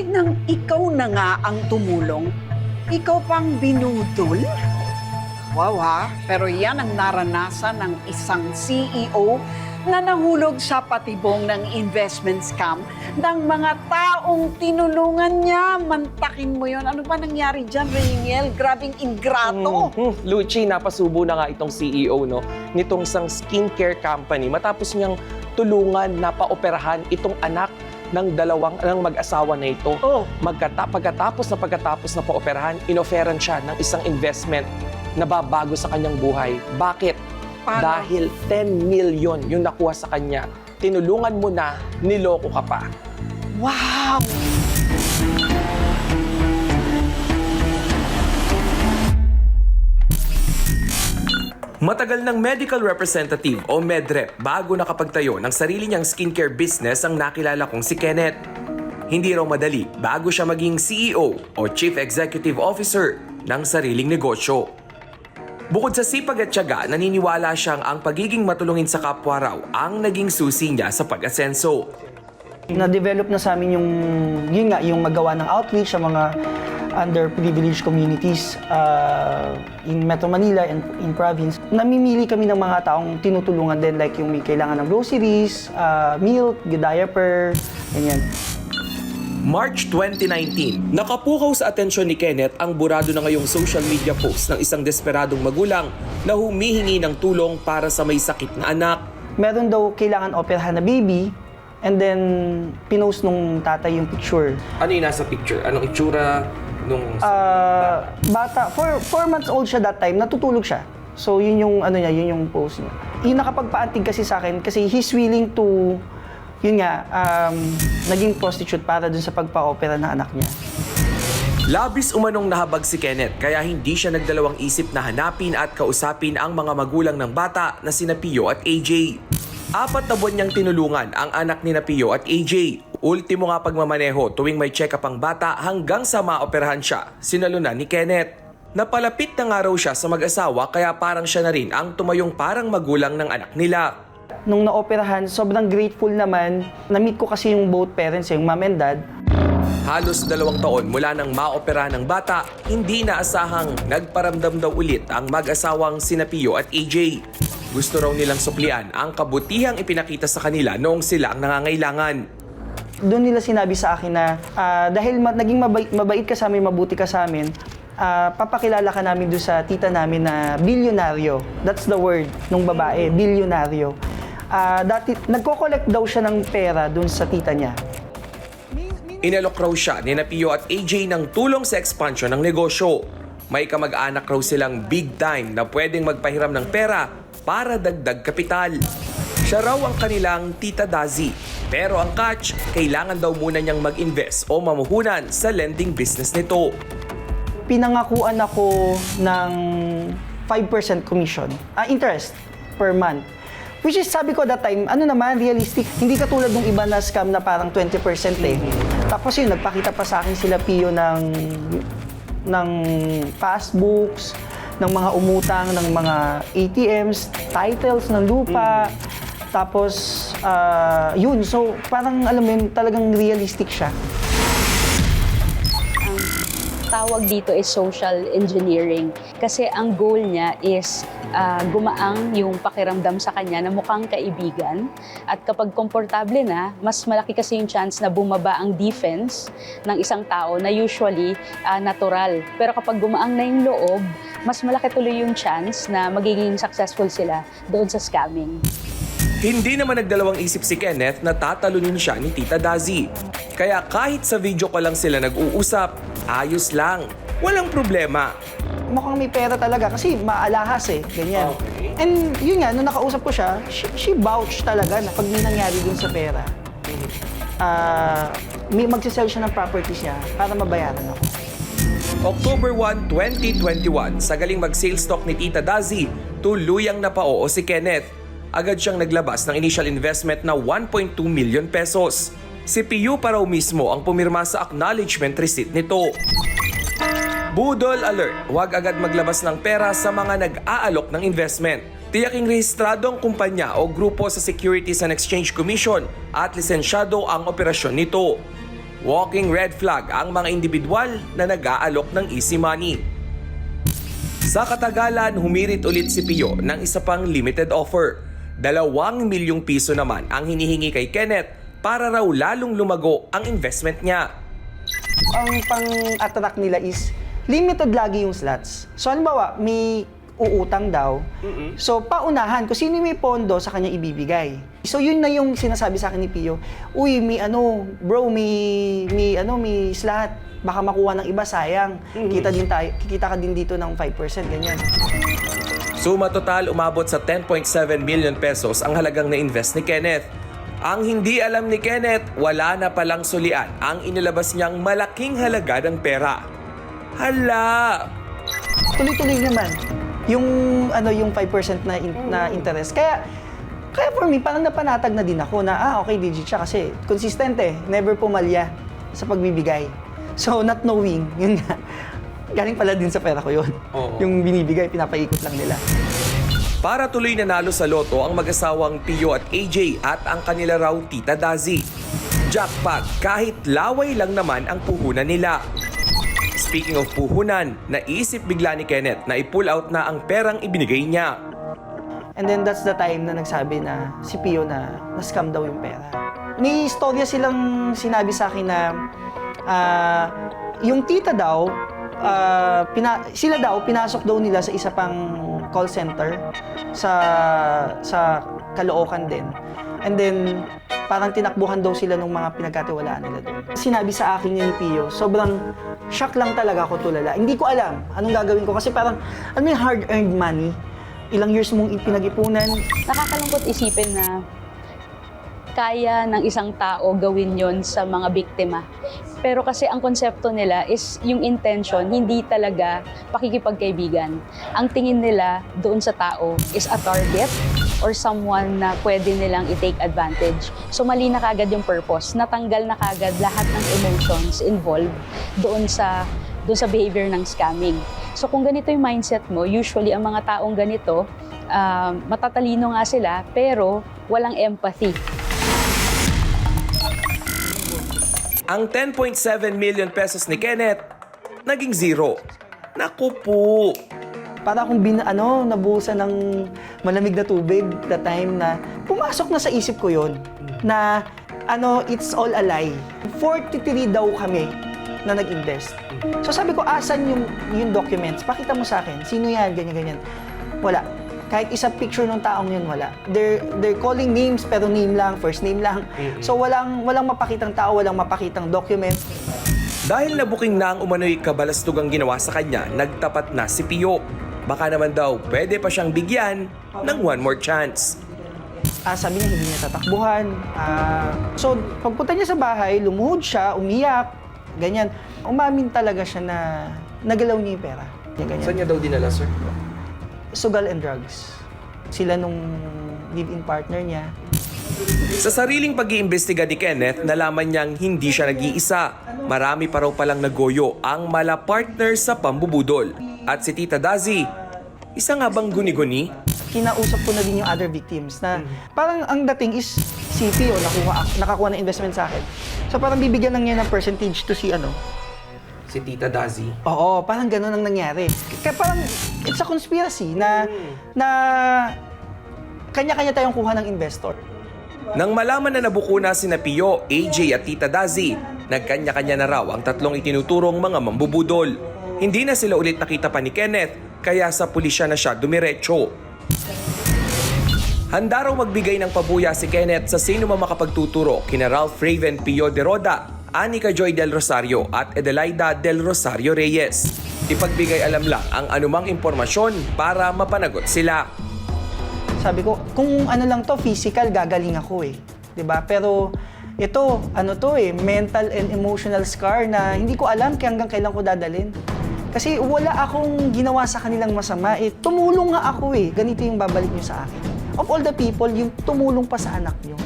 aside ng ikaw na nga ang tumulong, ikaw pang binudol? Wow ha, pero yan ang naranasan ng isang CEO na nahulog sa patibong ng investment scam ng mga taong tinulungan niya. Mantakin mo yon. Ano ba nangyari dyan, Rainiel? Grabing ingrato. Mhm. Lucci, napasubo na nga itong CEO no, nitong isang skincare company matapos niyang tulungan na paoperahan itong anak ng dalawang ng mag-asawa na ito. Oh, Magkata, pagkatapos na pagkatapos na paoperahan, inoferan siya ng isang investment na babago sa kanyang buhay. Bakit? Paano? Dahil 10 million yung nakuha sa kanya. Tinulungan mo na, niloko ka pa. wow! Matagal ng medical representative o medrep bago nakapagtayo ng sarili niyang skincare business ang nakilala kong si Kenneth. Hindi raw madali bago siya maging CEO o Chief Executive Officer ng sariling negosyo. Bukod sa sipag at tiyaga, naniniwala siyang ang pagiging matulungin sa kapwa raw ang naging susi niya sa pag-asenso. Na-develop na sa amin yung, yun yung magawa ng outreach sa mga underprivileged communities uh, in Metro Manila and in province. Namimili kami ng mga taong tinutulungan din like yung may kailangan ng groceries, uh, milk, diaper, ganyan. March 2019, nakapukaw sa atensyon ni Kenneth ang burado na ngayong social media post ng isang desperadong magulang na humihingi ng tulong para sa may sakit na anak. Meron daw kailangan operahan na baby and then pinost nung tatay yung picture. Ano yung nasa picture? Anong itsura nung... Uh, bata, four, four months old siya that time, natutulog siya. So yun yung ano niya, yun yung post niya. Yung nakapagpaantig kasi sa akin kasi he's willing to yun nga, um, naging prostitute para dun sa pagpa-opera ng anak niya. Labis umanong nahabag si Kenneth kaya hindi siya nagdalawang isip na hanapin at kausapin ang mga magulang ng bata na sina Pio at AJ. Apat na buwan niyang tinulungan ang anak ni na Pio at AJ. Ultimo nga pagmamaneho tuwing may check-up ang bata hanggang sa maoperahan siya, sinalunan ni Kenneth. Napalapit na nga raw siya sa mag-asawa kaya parang siya na rin ang tumayong parang magulang ng anak nila. Nung na-operahan, sobrang grateful naman. Na-meet ko kasi yung both parents, yung mom and dad. Halos dalawang taon mula nang maoperahan ng bata, hindi naasahang nagparamdam daw ulit ang mag-asawang sina Pio at AJ. Gusto raw nilang suplian ang kabutihang ipinakita sa kanila noong sila ang nangangailangan. Doon nila sinabi sa akin na ah, dahil ma- naging mabait, mabait ka sa amin, mabuti ka sa amin, ah, papakilala ka namin doon sa tita namin na bilyonaryo. That's the word nung babae, bilyonaryo. Ah, dati, nagko-collect daw siya ng pera doon sa tita niya. Inalok raw siya ni na Pio at AJ ng tulong sa expansion ng negosyo. May kamag-anak raw silang big time na pwedeng magpahiram ng pera para dagdag kapital. Siya raw ang kanilang tita Dazi. Pero ang catch, kailangan daw muna niyang mag-invest o mamuhunan sa lending business nito. Pinangakuan ako ng 5% commission, ah, interest per month. Which is, sabi ko that time, ano naman, realistic. Hindi katulad ng iba na scam na parang 20% eh. Tapos yun, nagpakita pa sa akin sila Pio ng, ng passbooks, ng mga umutang, ng mga ATMs, titles ng lupa. Tapos, ah, yun. So, parang alam mo yun, talagang realistic siya. tawag dito is social engineering. Kasi ang goal niya is ah, gumaang yung pakiramdam sa kanya na mukhang kaibigan. At kapag komportable na, mas malaki kasi yung chance na bumaba ang defense ng isang tao na usually ah, natural. Pero kapag gumaang na yung loob, mas malaki tuloy yung chance na magiging successful sila doon sa scamming. Hindi naman nagdalawang isip si Kenneth na tatalunin siya ni Tita Dazi. Kaya kahit sa video ko lang sila nag-uusap, ayos lang. Walang problema. mukhang may pera talaga kasi maalahas eh, ganyan. Okay. And yun nga, nung nakausap ko siya, she, she vouched talaga na pag may nangyari dun sa pera, ah may magsisell siya ng properties niya para mabayaran ako. October 1, 2021, sa galing mag-sales talk ni Tita Dazi, tuluyang napao si Kenneth. Agad siyang naglabas ng initial investment na 1.2 million pesos. Si Piyu pa raw mismo ang pumirma sa acknowledgement receipt nito. Budol alert, huwag agad maglabas ng pera sa mga nag-aalok ng investment. Tiyaking rehistrado ang kumpanya o grupo sa Securities and Exchange Commission at lisensyado ang operasyon nito. Walking red flag ang mga individual na nag-aalok ng easy money. Sa katagalan, humirit ulit si Pio ng isa pang limited offer. Dalawang milyong piso naman ang hinihingi kay Kenneth para raw lalong lumago ang investment niya. Ang pang-attract nila is limited lagi yung slots. So halimbawa, may uutang daw. So paunahan kung sino may pondo sa kanya ibibigay. So yun na yung sinasabi sa akin ni Pio. Uy, may ano, bro, may may ano, may slot. Baka makuha ng iba, sayang. Kita din tayo, kikita ka din dito ng 5%, ganyan. Suma total umabot sa 10.7 million pesos ang halagang na-invest ni Kenneth. Ang hindi alam ni Kenneth, wala na palang sulian ang inilabas niyang malaking halaga ng pera. Hala! Tuloy-tuloy naman yung ano yung 5% na in- na interest. Kaya kaya for me parang napanatag na din ako na ah okay digit siya kasi consistent eh, never pumalya sa pagbibigay. So not knowing, yun nga. Galing pala din sa pera ko yun. Oo. Yung binibigay, pinapaikot lang nila. Para tuloy nanalo sa loto ang mag-asawang Pio at AJ at ang kanila raw tita Dazi. Jackpot kahit laway lang naman ang puhunan nila. Speaking of puhunan, naisip bigla ni Kenneth na i-pull out na ang perang ibinigay niya. And then that's the time na nagsabi na si Pio na na-scam daw yung pera. May istorya silang sinabi sa akin na ah, yung tita daw, ah, pina- sila daw, pinasok daw nila sa isa pang call center sa sa Caloocan din. And then, parang tinakbuhan daw sila ng mga pinagkatiwalaan nila doon. Sinabi sa akin ni Pio, sobrang shock lang talaga ako tulala. Hindi ko alam anong gagawin ko kasi parang, ano yung hard-earned money? Ilang years mong ipinag-ipunan, Nakakalungkot isipin na kaya ng isang tao gawin yon sa mga biktima. Pero kasi ang konsepto nila is yung intention, hindi talaga pakikipagkaibigan. Ang tingin nila doon sa tao is a target or someone na pwede nilang i-take advantage. So mali na kagad yung purpose. Natanggal na kagad lahat ng emotions involved doon sa doon sa behavior ng scamming. So kung ganito yung mindset mo, usually ang mga taong ganito, um, matatalino nga sila, pero walang empathy. Ang 10.7 million pesos ni Kenneth, naging zero. Naku po! para akong bin, ano, nabuhusan ng malamig na tubig the time na pumasok na sa isip ko yon na ano, it's all a lie. 43 daw kami na nag-invest. So sabi ko, asan yung, yung documents? Pakita mo sa akin. Sino yan? Ganyan, ganyan. Wala. Kahit isa picture ng taong yun, wala. They're, they're calling names, pero name lang, first name lang. So walang, walang mapakitang tao, walang mapakitang document. Dahil nabuking na ang umano'y kabalastugang ginawa sa kanya, nagtapat na si Pio. Baka naman daw pwede pa siyang bigyan ng one more chance. Ah, sabi niya hindi niya tatakbuhan. Ah, so, pagpunta niya sa bahay, lumuhod siya, umiyak, ganyan. Umamin talaga siya na nagalaw niya yung pera. Ganyan, ganyan. niya daw dinala, sir? Sugal and drugs. Sila nung live-in partner niya. Sa sariling pag-iimbestiga ni Kenneth, nalaman niyang hindi siya nag-iisa. Marami pa raw palang nagoyo ang mala partner sa pambubudol. At si Tita Dazi, isa nga bang guni-guni? Kinausap ko na din yung other victims na parang ang dating is CP o nakuha, nakakuha ng investment sa akin. So parang bibigyan lang niya ng percentage to si ano, Si Tita Dazi. Oo, parang ganun ang nangyari. Kaya parang it's a conspiracy na na kanya-kanya tayong kuha ng investor. Nang malaman na nabuko na sina Pio, AJ at Tita Dazi, nagkanya-kanya na raw ang tatlong itinuturong mga mambubudol. Hindi na sila ulit nakita pa ni Kenneth, kaya sa pulisya na siya dumiretso. Handa raw magbigay ng pabuya si Kenneth sa sino man makapagtuturo kina Ralph Raven Pio de Roda, Anika Joy del Rosario at Adelaida del Rosario Reyes. Ipagbigay alam lang ang anumang impormasyon para mapanagot sila. Sabi ko, kung ano lang to, physical, gagaling ako eh. 'Di ba? Pero ito, ano to eh, mental and emotional scar na hindi ko alam kaya hanggang kailan ko dadalhin. Kasi wala akong ginawa sa kanilang masama eh. Tumulong nga ako eh. Ganito yung babalik nyo sa akin. Of all the people, yung tumulong pa sa anak nyo.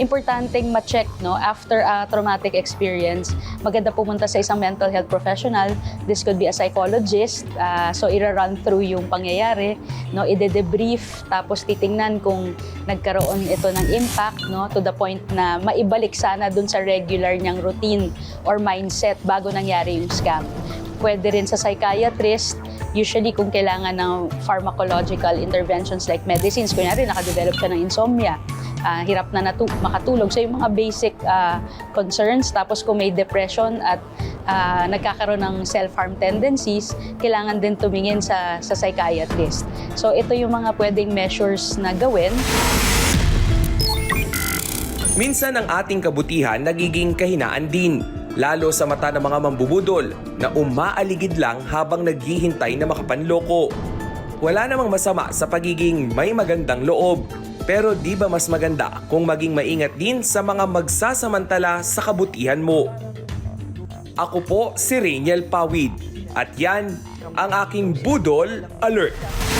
Importanteng ma-check no after a traumatic experience. Maganda pumunta sa isang mental health professional. This could be a psychologist ah, so ira-run through yung pangyayari no ide-debrief tapos titingnan kung nagkaroon ito ng impact no to the point na maibalik sana dun sa regular niyang routine or mindset bago nangyari yung scam. Pwede rin sa psychiatrist. Usually kung kailangan ng pharmacological interventions like medicines kunyari nakadevelop siya ng insomnia ah, hirap na natu- makatulog. So yung mga basic ah, concerns, tapos kung may depression at ah, nagkakaroon ng self-harm tendencies, kailangan din tumingin sa, sa psychiatrist. So ito yung mga pwedeng measures na gawin. Minsan ang ating kabutihan nagiging kahinaan din, lalo sa mata ng mga mambubudol na umaaligid lang habang naghihintay na makapanloko. Wala namang masama sa pagiging may magandang loob, pero di ba mas maganda kung maging maingat din sa mga magsasamantala sa kabutihan mo? Ako po si Rainiel Pawid at yan ang aking Budol Alert.